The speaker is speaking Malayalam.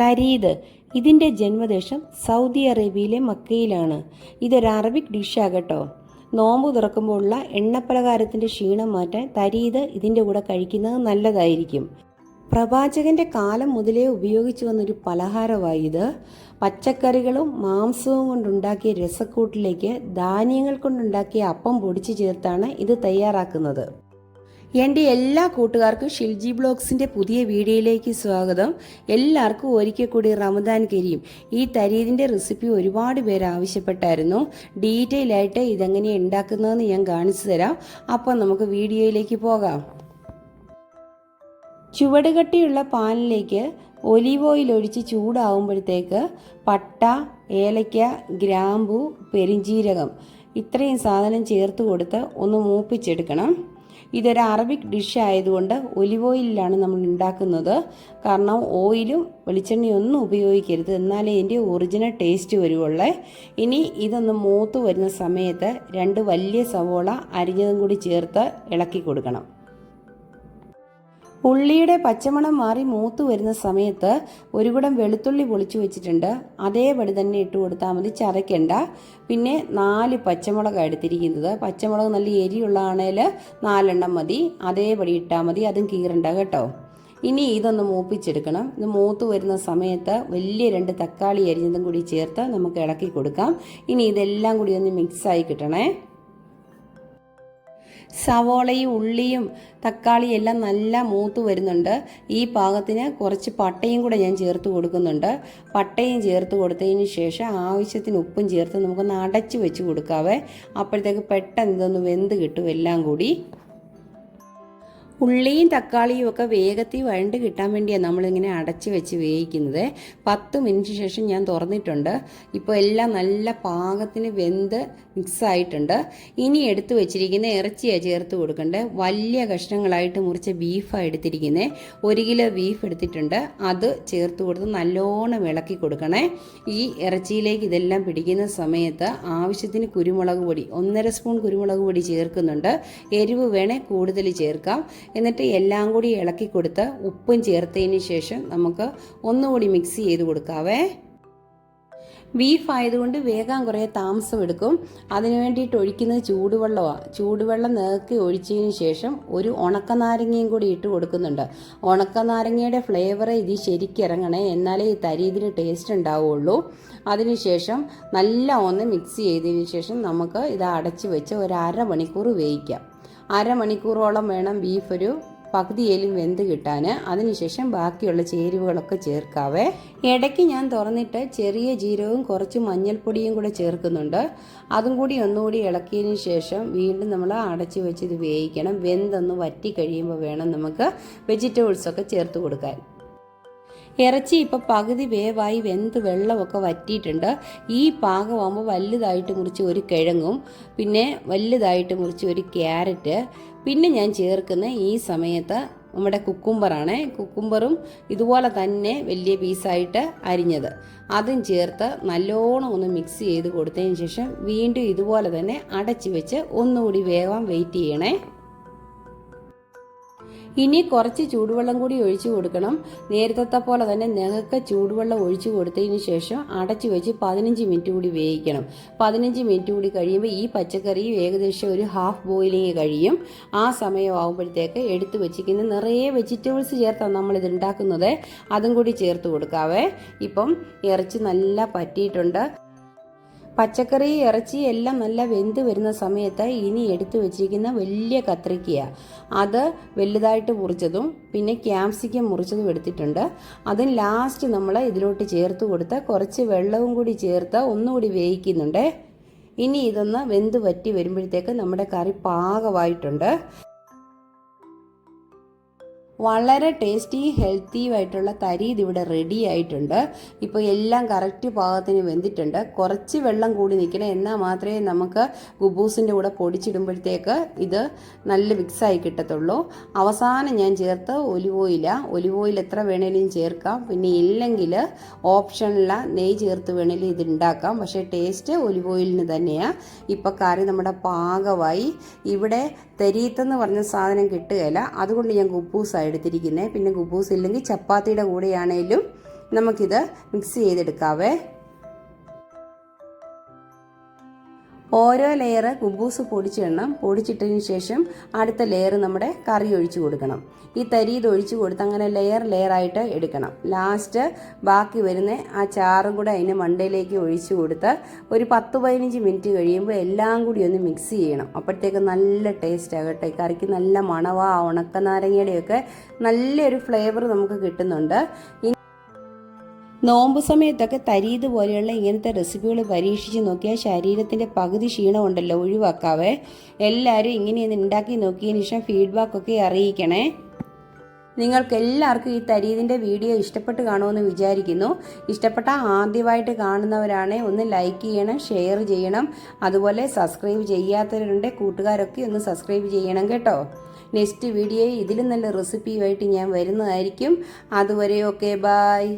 തരീദ്. ഇതിന്റെ ജന്മദേശം സൗദി അറേബ്യയിലെ മക്കയിലാണ്. ഇതൊരു അറബിക് ഡിഷാകട്ടോ. നോമ്പ് തുറക്കുമ്പോഴുള്ള എണ്ണപ്പലകാരത്തിന്റെ ക്ഷീണം മാറ്റാൻ തരീദ് ഇതിന്റെ കൂടെ കഴിക്കുന്നത് നല്ലതായിരിക്കും. പ്രവാചകന്റെ കാലം മുതലേ ഉപയോഗിച്ചു വന്നൊരു പലഹാരമായി ഇത് പച്ചക്കറികളും മാംസവും കൊണ്ടുണ്ടാക്കിയ രസക്കൂട്ടിലേക്ക് ധാന്യങ്ങൾ കൊണ്ടുണ്ടാക്കിയ അപ്പം പൊടിച്ചു ചേർത്താണ് ഇത് തയ്യാറാക്കുന്നത്. എന്റെ എല്ലാ കൂട്ടുകാർക്കും ഷിൽജി ബ്ലോഗ്സിന്റെ പുതിയ വീഡിയോയിലേക്ക് സ്വാഗതം. എല്ലാവർക്കും ഒരിക്കൽ കൂടി റമദാൻ കരീം. ഈ തരീതിന്റെ റെസിപ്പി ഒരുപാട് പേര് ആവശ്യപ്പെട്ടായിരുന്നു. ഡീറ്റെയിൽ ആയിട്ട് ഇതെങ്ങനെ ഉണ്ടാക്കുന്നതെന്ന് ഞാൻ കാണിച്ചു തരാം. അപ്പം നമുക്ക് വീഡിയോയിലേക്ക് പോകാം. ചുവടുകട്ടിയുള്ള പാനിലേക്ക് ഒലീവ് ഓയിൽ ഒഴിച്ച് ചൂടാവുമ്പോഴത്തേക്ക് പട്ട ഏലയ്ക്ക ഗ്രാമ്പു പെരിഞ്ചീരകം ഇത്രയും സാധനം ചേർത്ത് കൊടുത്ത് ഒന്ന് മൂപ്പിച്ചെടുക്കണം. ഇതൊരു അറബിക് ഡിഷ് ആയതുകൊണ്ട് ഒലിവ് ഓയിലാണ് നമ്മൾ ഉണ്ടാക്കുന്നത്. കാരണം ഓയിലും വെളിച്ചെണ്ണയും ഒന്നും ഉപയോഗിക്കരുത്. എന്നാലേ ഇതിന്റെ ഒറിജിനൽ ടേസ്റ്റ് വരുവുള്ളേ. ഇനി ഇതൊന്ന് മൂത്ത് വരുന്ന സമയത്ത് രണ്ട് വലിയ സവോള അരിഞ്ഞതും കൂടി ചേർത്ത് ഇളക്കി കൊടുക്കണം. ഉള്ളിയുടെ പച്ചമണം മാറി മൂത്ത് വരുന്ന സമയത്ത് ഒരു കുടം വെളുത്തുള്ളി പൊളിച്ചു വെച്ചിട്ടുണ്ട്. അതേപടി തന്നെ ഇട്ട് കൊടുത്താൽ മതി ചതയ്ക്കണ്ട. പിന്നെ നാല് പച്ചമുളക് എടുത്തിരിക്കുന്നത്. പച്ചമുളക് നല്ല എരിയുള്ളതാണേൽ നാലെണ്ണം മതി. അതേപടി ഇട്ടാൽ മതി അതും കീറണ്ട കേട്ടോ. ഇനി ഇതൊന്ന് മൂപ്പിച്ചെടുക്കണം. ഇത് മൂത്ത് വരുന്ന സമയത്ത് വലിയ രണ്ട് തക്കാളി അരിഞ്ഞതും കൂടി ചേർത്ത് നമുക്ക് ഇളക്കി കൊടുക്കാം. ഇനി ഇതെല്ലാം കൂടി ഒന്ന് മിക്സായി കിട്ടണേ. സവോളയും ഉള്ളിയും തക്കാളിയും എല്ലാം നല്ല മൂത്ത് വരുന്നുണ്ട്. ഈ പാകത്തിന് കുറച്ച് പട്ടയും കൂടെ ഞാൻ ചേർത്ത് കൊടുക്കുന്നുണ്ട്. പട്ടയും ചേർത്ത് കൊടുത്തതിന് ശേഷം ആവശ്യത്തിന് ഉപ്പും ചേർത്ത് നമുക്കൊന്ന് അടച്ച് വെച്ച് കൊടുക്കാവേ. അപ്പോഴത്തേക്ക് പെട്ടെന്ന് ഇതൊന്ന് വെന്ത് കിട്ടും എല്ലാം കൂടി. ഉള്ളിയും തക്കാളിയും ഒക്കെ വേഗത്തിൽ വഴണ്ട് കിട്ടാൻ വേണ്ടിയാണ് നമ്മളിങ്ങനെ അടച്ച് വെച്ച് വേവിക്കുന്നത്. പത്ത് മിനിറ്റ് ശേഷം ഞാൻ തുറന്നിട്ടുണ്ട്. ഇപ്പോൾ എല്ലാം നല്ല പാകത്തിന് വെന്ത് മിക്സ് ആയിട്ടുണ്ട്. ഇനി എടുത്തു വെച്ചിരിക്കുന്ന ഇറച്ചിയാണ് ചേർത്ത് കൊടുക്കേണ്ടത് വലിയ കഷ്ണങ്ങളായിട്ട് മുറിച്ച ബീഫാണ് എടുത്തിരിക്കുന്നത് ഒരു കിലോ ബീഫ് എടുത്തിട്ടുണ്ട്. അത് ചേർത്ത് കൊടുത്ത് നല്ലോണം ഇളക്കി കൊടുക്കണേ. ഈ ഇറച്ചിയിലേക്ക് ഇതെല്ലാം പിടിക്കുന്ന സമയത്ത് ആവശ്യത്തിന് കുരുമുളക് പൊടി ഒന്നര സ്പൂൺ കുരുമുളക് പൊടി ചേർക്കുന്നുണ്ട്. എരിവ് വേണേൽ കൂടുതൽ ചേർക്കാം. എന്നിട്ട് എല്ലാം കൂടി ഇളക്കി കൊടുത്ത് ഉപ്പും ചേർത്തതിന് ശേഷം നമുക്ക് ഒന്നുകൂടി മിക്സ് ചെയ്ത് കൊടുക്കാവേ. ബീഫ് ആയതുകൊണ്ട് വേഗം കുറേ താമസം എടുക്കും. അതിന് വേണ്ടിയിട്ട് ഒഴിക്കുന്നത് ചൂടുവെള്ളമാണ് ചൂടുവെള്ളം നേക്കി ഒഴിച്ചതിന് ശേഷം ഒരു ഉണക്കനാരങ്ങയും കൂടി ഇട്ട് കൊടുക്കുന്നുണ്ട്. ഉണക്കനാരങ്ങയുടെ ഫ്ലേവർ ഇത് ശരിക്കും ഇറങ്ങണേ. എന്നാലേ ഈ തരി ഇതിന് ടേസ്റ്റ് ഉണ്ടാവുള്ളൂ. അതിനുശേഷം നല്ല ഒന്ന് മിക്സ് ചെയ്തതിന് ശേഷം നമുക്ക് ഇത് അടച്ച് വെച്ച് ഒരു അര മണിക്കൂർ വേവിക്കാം. അരമണിക്കൂറോളം വേണം ബീഫ് ഒരു പകുതിയിലും വെന്ത് കിട്ടാൻ അതിനുശേഷം ബാക്കിയുള്ള ചേരുവകളൊക്കെ ചേർക്കാവേ. ഇടയ്ക്ക് ഞാൻ തുറന്നിട്ട് ചെറിയ ജീരകവും കുറച്ച് മഞ്ഞൾപ്പൊടിയും കൂടെ ചേർക്കുന്നുണ്ട്. അതും കൂടി ഒന്നുകൂടി ഇളക്കിയതിന് ശേഷം വീണ്ടും നമ്മൾ അടച്ചു വെച്ച് ഇത് വേവിക്കണം. വെന്തൊന്ന് വറ്റി കഴിയുമ്പോൾ വേണം നമുക്ക് വെജിറ്റബിൾസൊക്കെ ചേർത്ത് കൊടുക്കാൻ. ഇറച്ചി ഇപ്പോൾ പകുതി വേവായി വെന്ത് വെള്ളമൊക്കെ വറ്റിയിട്ടുണ്ട്. ഈ പാകമാകുമ്പോൾ വലുതായിട്ട് മുറിച്ച് ഒരു കിഴങ്ങും പിന്നെ വലുതായിട്ട് മുറിച്ച് ഒരു ക്യാരറ്റ് പിന്നെ ഞാൻ ചേർക്കുന്ന ഈ സമയത്ത് നമ്മുടെ കുക്കുംബറാണ്. കുക്കുംബറും ഇതുപോലെ തന്നെ വലിയ പീസായിട്ട് അരിഞ്ഞത്. അതും ചേർത്ത് നല്ലോണം ഒന്ന് മിക്സ് ചെയ്ത് കൊടുത്തതിന് ശേഷം വീണ്ടും ഇതുപോലെ തന്നെ അടച്ചു വെച്ച് ഒന്നുകൂടി വേഗം വെയിറ്റ് ചെയ്യണേ. ഇനി കുറച്ച് ചൂടുവെള്ളം കൂടി ഒഴിച്ചു കൊടുക്കണം. നേരത്തെ പോലെ തന്നെ നെഹക്ക ചൂടുവെള്ളം ഒഴിച്ചു കൊടുത്തതിന് ശേഷം അടച്ചു വെച്ച് പതിനഞ്ച് മിനിറ്റ് കൂടി വേവിക്കണം. പതിനഞ്ച് മിനിറ്റ് കൂടി കഴിയുമ്പോൾ ഈ പച്ചക്കറി ഏകദേശം ഒരു ഹാഫ് ബോയിലിങ് കഴിയും. ആ സമയമാകുമ്പോഴത്തേക്ക് എടുത്തു വെച്ചിരിക്കുന്ന നിറയെ വെജിറ്റബിൾസ് ചേർത്താണ് നമ്മളിത് ഉണ്ടാക്കുന്നത്. അതും കൂടി ചേർത്ത് കൊടുക്കാവേ. ഇപ്പം ഇറച്ചി നല്ല പറ്റിയിട്ടുണ്ട്. പച്ചക്കറി ഇറച്ചി എല്ലാം നല്ല വെന്ത് വരുന്ന സമയത്ത് ഇനി എടുത്തു വെച്ചിരിക്കുന്ന വലിയ കത്രിക്കയ. അത് വലുതായിട്ട് മുറിച്ചതും പിന്നെ ക്യാപ്സിക്കം മുറിച്ചതും എടുത്തിട്ടുണ്ട്. അതും ലാസ്റ്റ് നമ്മൾ ഇതിലോട്ട് ചേർത്ത് കൊടുത്ത് കുറച്ച് വെള്ളവും കൂടി ചേർത്ത് ഒന്നുകൂടി വേവിക്കുന്നുണ്ട്. ഇനി ഇതൊന്ന് വെന്ത് വറ്റി വരുമ്പോഴത്തേക്ക് നമ്മുടെ കറി പാകമായിട്ടുണ്ട്. വളരെ ടേസ്റ്റി ഹെൽത്തിയുമായിട്ടുള്ള തരി ഇതിവിടെ റെഡി ആയിട്ടുണ്ട്. ഇപ്പോൾ എല്ലാം കറക്റ്റ് പാകത്തിന് വെന്തിട്ടുണ്ട്. കുറച്ച് വെള്ളം കൂടി നിൽക്കണം. എന്നാൽ മാത്രമേ നമുക്ക് ഗുബൂസിന്റെ കൂടെ പൊടിച്ചിടുമ്പോഴത്തേക്ക് ഇത് നല്ല മിക്സായി കിട്ടത്തുള്ളൂ. അവസാനം ഞാൻ ചേർത്ത് ഒലിവ് ഓയില ഒലിവ് ഓയിൽ എത്ര വേണേലും ചേർക്കാം. പിന്നെ ഇല്ലെങ്കിൽ ഓപ്ഷനില നെയ് ചേർത്ത് വേണേലും ഇത് ഉണ്ടാക്കാം. പക്ഷേ ടേസ്റ്റ് ഒലിവ് ഓയിലിന് തന്നെയാണ് ഇപ്പോൾ കറി നമ്മുടെ പാകമായി. ഇവിടെ തെരീത്തെന്ന് പറഞ്ഞ സാധനം കിട്ടുകയില്ല. അതുകൊണ്ട് ഞാൻ ഗുബൂസാണ് എടുത്തിരിക്കുന്നത് പിന്നെ ഗുബൂസ് ഇല്ലെങ്കിൽ ചപ്പാത്തിയുടെ കൂടെയാണേലും നമുക്കിത് മിക്സ് ചെയ്തെടുക്കാവേ. ഓരോ ലെയർ കുബൂസ് പൊടിച്ചിടണം പൊടിച്ചിട്ടതിന് ശേഷം അടുത്ത ലെയർ നമ്മുടെ കറി ഒഴിച്ചു കൊടുക്കണം. ഈ തരി ഇത് ഒഴിച്ചു കൊടുത്ത് അങ്ങനെ ലെയർ ലെയറായിട്ട് എടുക്കണം. ലാസ്റ്റ് ബാക്കി വരുന്ന ആ ചാറും കൂടെ അതിന് മണ്ടയിലേക്ക് ഒഴിച്ചു കൊടുത്ത് ഒരു പത്ത് പതിനഞ്ച് മിനിറ്റ് കഴിയുമ്പോൾ എല്ലാം കൂടി ഒന്ന് മിക്സ് ചെയ്യണം. അപ്പോഴത്തേക്ക് നല്ല ടേസ്റ്റ് ആകട്ടെ. കറിക്ക് നല്ല മണവാ ഉണക്ക നാരങ്ങയുടെയൊക്കെ നല്ലൊരു ഫ്ലേവർ നമുക്ക് കിട്ടുന്നുണ്ട്. നോമ്പ് സമയത്തൊക്കെ തരീത് പോലെയുള്ള ഇങ്ങനത്തെ റെസിപ്പികൾ പരീക്ഷിച്ച് നോക്കിയാൽ ശരീരത്തിന്റെ പകുതി ക്ഷീണമുണ്ടല്ലോ ഒഴിവാക്കാവേ. എല്ലാവരും ഇങ്ങനെയൊന്ന് ഉണ്ടാക്കി നോക്കിയതിന് ശേഷം ഫീഡ്ബാക്കൊക്കെ അറിയിക്കണേ. നിങ്ങൾക്ക് എല്ലാവർക്കും ഈ തരീതിന്റെ വീഡിയോ ഇഷ്ടപ്പെട്ട് കാണുമെന്ന് വിചാരിക്കുന്നു. ഇഷ്ടപ്പെട്ട ആദ്യമായിട്ട് കാണുന്നവരാണെ ഒന്ന് ലൈക്ക് ചെയ്യണം ഷെയർ ചെയ്യണം. അതുപോലെ സബ്സ്ക്രൈബ് ചെയ്യാത്തവരുണ്ട് കൂട്ടുകാരൊക്കെ ഒന്ന് സബ്സ്ക്രൈബ് ചെയ്യണം കേട്ടോ. നെക്സ്റ്റ് വീഡിയോ ഇതിലും നല്ല റെസിപ്പിയുമായിട്ട് ഞാൻ വരുന്നതായിരിക്കും. അതുവരെയൊക്കെ ബായ്